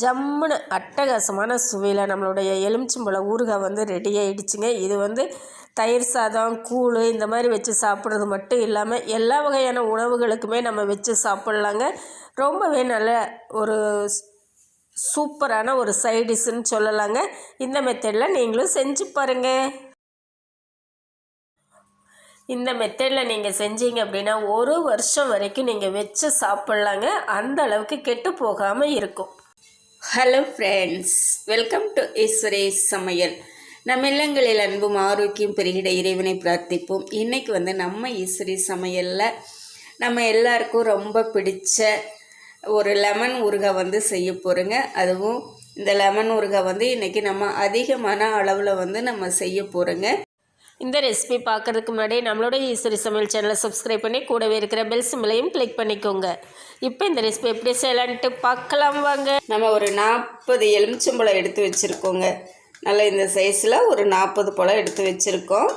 ஜம்முன்னு அட்டகாசமான சுவையில் நம்மளுடைய எலுமிச்சம்பழம் ஊறுகாய் வந்து ரெடி ஆகிடுச்சிங்க இது வந்து தயிர் சாதம் கூழ் இந்த மாதிரி வச்சு சாப்பிட்றது மட்டும் இல்லாமல் எல்லா வகையான உணவுகளுக்குமே நம்ம வச்சு சாப்பிட்லாங்க. ரொம்பவே நல்ல ஒரு சூப்பரான ஒரு சைடிஷ்ன்னு சொல்லலாங்க. இந்த மெத்தடில் நீங்களும் செஞ்சு பாருங்கள் இந்த மெத்தடில் நீங்கள் செஞ்சீங்க அப்படின்னா ஒரு வருஷம் வரைக்கும் நீங்கள் வச்சு சாப்பிட்லாங்க. அந்த அளவுக்கு கெட்டு போகாமல் இருக்கும். ஹலோ ஃப்ரெண்ட்ஸ் வெல்கம் டு ஈஸ்வரே சமையல் நம்ம இல்லங்களில் அன்பும் ஆரோக்கியம் பெருகிட இறைவனை பிரார்த்திப்போம். இன்றைக்கி வந்து நம்ம ஈஸ்வரி சமையலில் நம்ம எல்லாருக்கும் ரொம்ப பிடிச்ச ஒரு லெமன் ஊறுகாய் வந்து செய்ய போகிறோங்க அதுவும் இந்த லெமன் ஊறுகாய் வந்து இன்றைக்கி நம்ம அதிகமான அளவில் வந்து நம்ம செய்ய போகிறோங்க இந்த ரெசிபி பார்க்குறதுக்கு முன்னாடி நம்மளோட ஈஸ்வரி சமையல் சேனலை சப்ஸ்கிரைப் பண்ணி கூடவே இருக்கிற பெல் சிம்பிளையும் கிளிக் பண்ணிக்கோங்க. இப்போ இந்த ரெசிபி எப்படி செய்யலான்ட்டு பார்க்கலாம் வாங்க. நம்ம ஒரு நாற்பது எலுமிச்சம்பழம் எடுத்து வச்சுருக்கோங்க. நல்ல இந்த சைஸில் ஒரு நாற்பது பழம் எடுத்து வச்சுருக்கோம்.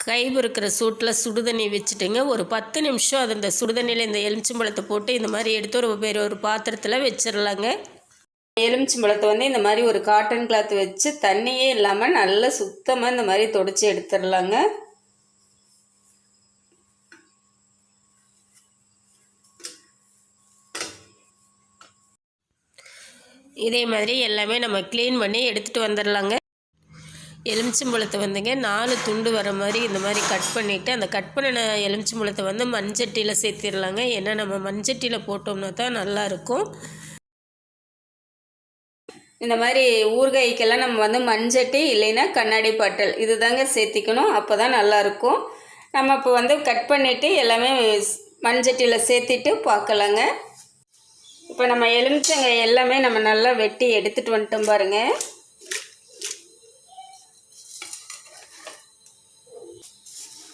கை பொறுக்கிற சூட்டில் சுடுதண்ணி வச்சுட்டுங்க. ஒரு பத்து நிமிஷம் அது இந்த சுடுதண்ணியில் இந்த எலுமிச்சம்பழத்தை போட்டு இந்த மாதிரி எடுத்து ஒரு வேறு ஒரு பாத்திரத்தில் வச்சிடலாங்க எலுமிச்சம்பழத்தை வந்து இந்த மாதிரி ஒரு காட்டன் கிளாத் வச்சு தண்ணியே இல்லாமல் நல்லா சுத்தமாக இந்த மாதிரி தொடச்சி எடுத்துடலாங்க. இதே மாதிரி எல்லாமே நம்ம க்ளீன் பண்ணி எடுத்துகிட்டு வந்துடலாங்க. எலுமிச்சம்பழத்தை வந்துங்க நாலு துண்டு வர மாதிரி இந்த மாதிரி கட் பண்ணிவிட்டு அந்த கட் பண்ணின எலுமிச்சம்பழத்தை வந்து மண்சட்டியில் சேர்த்திடலாங்க. ஏன்னா நம்ம மண்சட்டியில் போட்டோம்னா தான் நல்லாயிருக்கும் இந்த மாதிரி ஊறுகாய்க்கெல்லாம் நம்ம வந்து மண்சட்டி இல்லைன்னா கண்ணாடி பாட்டல் இது தாங்க சேர்த்திக்கணும். அப்போ தான் நல்லாயிருக்கும் நம்ம இப்போ வந்து கட் பண்ணிவிட்டு எல்லாமே மண்சட்டியில் சேர்த்திட்டு பார்க்கலாங்க. இப்போ நம்ம எலுமிச்சங்க எல்லாமே நம்ம நல்லா வெட்டி எடுத்துகிட்டு வந்துட்டோம் பாருங்கள்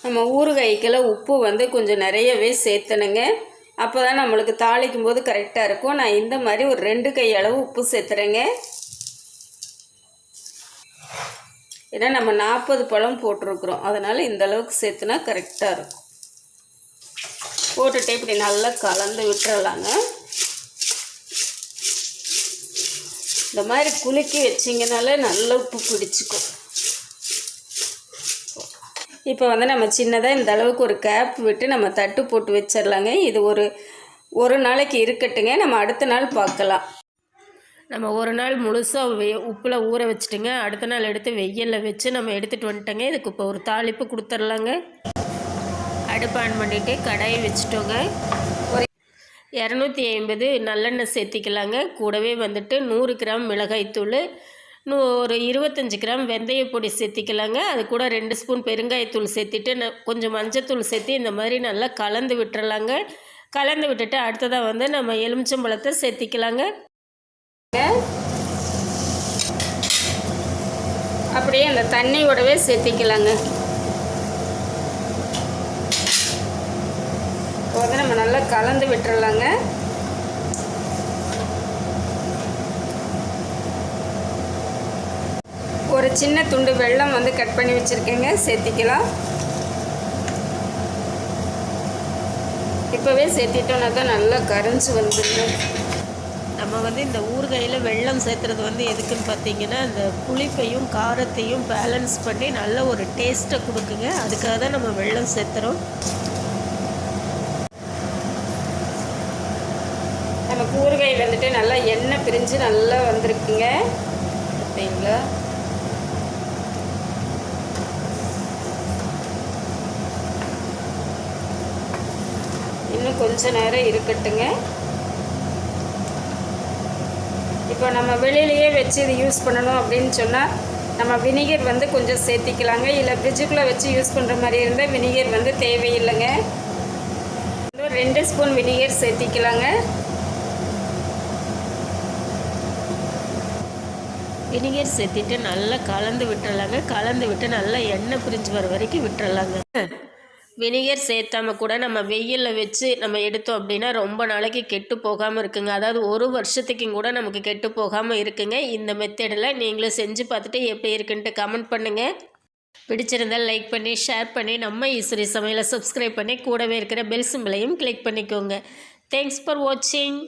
நம்ம ஊறுகாய்க்கெல்லாம் உப்பு வந்து கொஞ்சம் நிறையவே சேர்த்தணுங்க. அப்போ தான் நம்மளுக்கு தாளிக்கும் போது கரெக்டாக இருக்கும். நான் இந்த மாதிரி ஒரு ரெண்டு கை அளவு உப்பு சேர்த்துறேங்க. ஏன்னா நம்ம நாற்பது பழம் போட்டிருக்குறோம். அதனால் இந்த அளவுக்கு சேர்த்துனா கரெக்டாக இருக்கும். போட்டுட்டு இப்படி நல்லா கலந்து விட்டுறலாங்க. இந்த மாதிரி குலுக்கி வச்சிங்கனாலே நல்ல உப்பு பிடிச்சிக்கும். இப்போ வந்து நம்ம சின்னதாக இந்த அளவுக்கு ஒரு கேப் விட்டு நம்ம தட்டு போட்டு வச்சிடலாங்க இது ஒரு ஒரு நாளைக்கு இருக்கட்டுங்க. நம்ம அடுத்த நாள் பார்க்கலாம். நம்ம ஒரு நாள் முழுசாக வெ உப்பில் ஊற வச்சுட்டுங்க. அடுத்த நாள் எடுத்து வெயிலில் வச்சு நம்ம எடுத்துகிட்டு வந்துட்டோங்க. இதுக்கு இப்போ ஒரு தாளிப்பு கொடுத்துர்லாங்க. அடுப்பு ஆன் பண்ணிவிட்டு கடாயை வச்சுட்டோங்க. ஒரு இரநூத்தி ஐம்பது நல்லெண்ணெய் சேர்த்திக்கலாங்க. கூடவே வந்துட்டு நூறு கிராம் மிளகாய்த்தூள் ஒரு இருபத்தஞ்சி கிராம் வெந்தய பொடி சேர்த்திக்கலாங்க அது கூட ரெண்டு ஸ்பூன் பெருங்காயத்தூள் சேர்த்திட்டு கொஞ்சம் மஞ்சத்தூள் சேர்த்து இந்த மாதிரி நல்லா கலந்து விட்டுறலாங்க. கலந்து விட்டுட்டு அடுத்ததாக வந்து நம்ம எலுமிச்சம்பழத்தை சேர்த்திக்கலாங்க அப்படியே அந்த தண்ணியோடவே சேர்த்திக்கலாங்க இப்போ வந்து நம்ம நல்லா கலந்து விட்டுறலாங்க. ஒரு சின்ன துண்டு வெல்லம் வந்து கட் பண்ணி வச்சுருக்கேங்க. சேர்த்திக்கலாம். இப்போவே சேர்த்திட்டோன்னா தான் நல்லா கரைஞ்சி வந்துடுங்க நம்ம வந்து இந்த ஊறுகாயில் வெல்லம் சேர்த்துறது வந்து எதுக்குன்னு பார்த்தீங்கன்னா அந்த புளிப்பையும் காரத்தையும் பேலன்ஸ் பண்ணி நல்ல ஒரு டேஸ்ட்டை கொடுக்குங்க. அதுக்காக தான் நம்ம வெல்லம் சேர்த்துறோம். நமக்கு ஊறுகாய் வந்துட்டு நல்லா எண்ணெய் பிரிஞ்சு நல்லா வந்திருக்குங்க. பார்த்தீங்களா? கொஞ்ச நேரம் இருக்கட்டுங்க. இப்போ நம்ம வெளியிலேயே வச்சு இது யூஸ் பண்ணணும் அப்படின்னு சொன்னால் நம்ம வினிகர் வந்து கொஞ்சம் சேர்த்திக்கலாங்க. இல்லை ஃப்ரிட்ஜுக்குள்ளே வச்சு யூஸ் பண்ணுற மாதிரி இருந்தால் வினிகர் வந்து தேவையில்லைங்க. ரெண்டு ஸ்பூன் வினிகர் சேர்த்திக்கலாங்க. வினிகர் சேர்த்திட்டு நல்லா கலந்து விட்டுறலாங்க கலந்து விட்டு நல்லா எண்ணெய் பிரிஞ்சு வர வரைக்கும் விட்டுறலாங்க வினிகர் சேர்த்தாம கூட நம்ம வெயிலில் வச்சு நம்ம எடுத்தோம் அப்படின்னா ரொம்ப நாளைக்கு கெட்டு போகாமல் இருக்குங்க. அதாவது ஒரு வருஷத்துக்கும் கூட நமக்கு கெட்டு போகாமல் இருக்குங்க. இந்த மெத்தடில் நீங்களும் செஞ்சு பார்த்துட்டு எப்படி இருக்குன்ட்டு கமெண்ட் பண்ணுங்கள் பிடிச்சிருந்தால் லைக் பண்ணி ஷேர் பண்ணி நம்ம ஈஸ்வரி சமையலை சப்ஸ்கிரைப் பண்ணி கூடவே இருக்கிற பெல் சிம்பிளையும் கிளிக் பண்ணிக்கோங்க. தேங்க்ஸ் ஃபார் வாட்சிங்